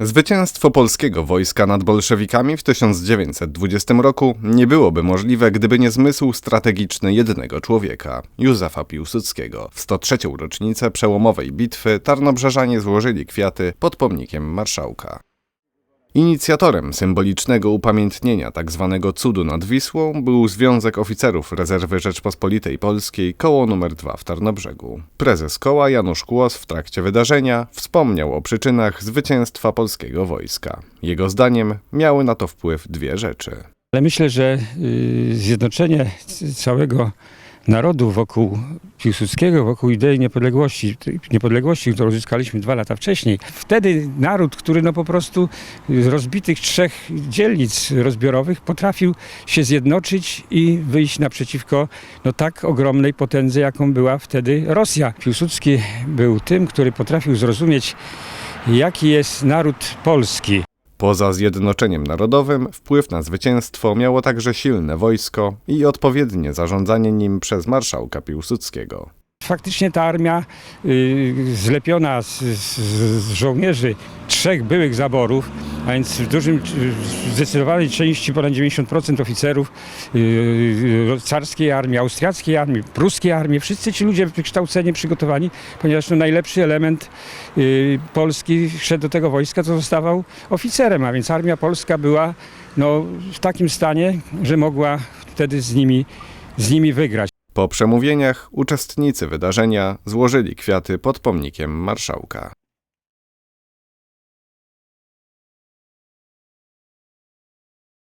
Zwycięstwo polskiego wojska nad bolszewikami w 1920 roku nie byłoby możliwe, gdyby nie zmysł strategiczny jednego człowieka, Józefa Piłsudskiego. W 103. rocznicę przełomowej bitwy Tarnobrzeżanie złożyli kwiaty pod pomnikiem marszałka. Inicjatorem symbolicznego upamiętnienia tzw. cudu nad Wisłą był Związek Oficerów Rezerwy Rzeczpospolitej Polskiej koło nr 2 w Tarnobrzegu. Prezes koła Janusz Kłos w trakcie wydarzenia wspomniał o przyczynach zwycięstwa polskiego wojska. Jego zdaniem miały na to wpływ dwie rzeczy. Ale myślę, że y, zjednoczenie całego narodu wokół Piłsudskiego, wokół idei niepodległości, niepodległości, którą uzyskaliśmy dwa lata wcześniej. Wtedy naród, który no po prostu z rozbitych trzech dzielnic rozbiorowych potrafił się zjednoczyć i wyjść naprzeciwko no, tak ogromnej potędze, jaką była wtedy Rosja. Piłsudski był tym, który potrafił zrozumieć, jaki jest naród polski. Poza zjednoczeniem narodowym wpływ na zwycięstwo miało także silne wojsko i odpowiednie zarządzanie nim przez marszałka Piłsudskiego. Faktycznie ta armia y, zlepiona z, z, z żołnierzy trzech byłych zaborów, a więc w dużym, w zdecydowanej części ponad 90% oficerów y, y, carskiej armii, austriackiej armii, pruskiej armii, wszyscy ci ludzie wykształceni, przygotowani, ponieważ no, najlepszy element Polski szedł do tego wojska, to zostawał oficerem, a więc armia polska była no, w takim stanie, że mogła wtedy z nimi, z nimi wygrać. Po przemówieniach uczestnicy wydarzenia złożyli kwiaty pod pomnikiem marszałka.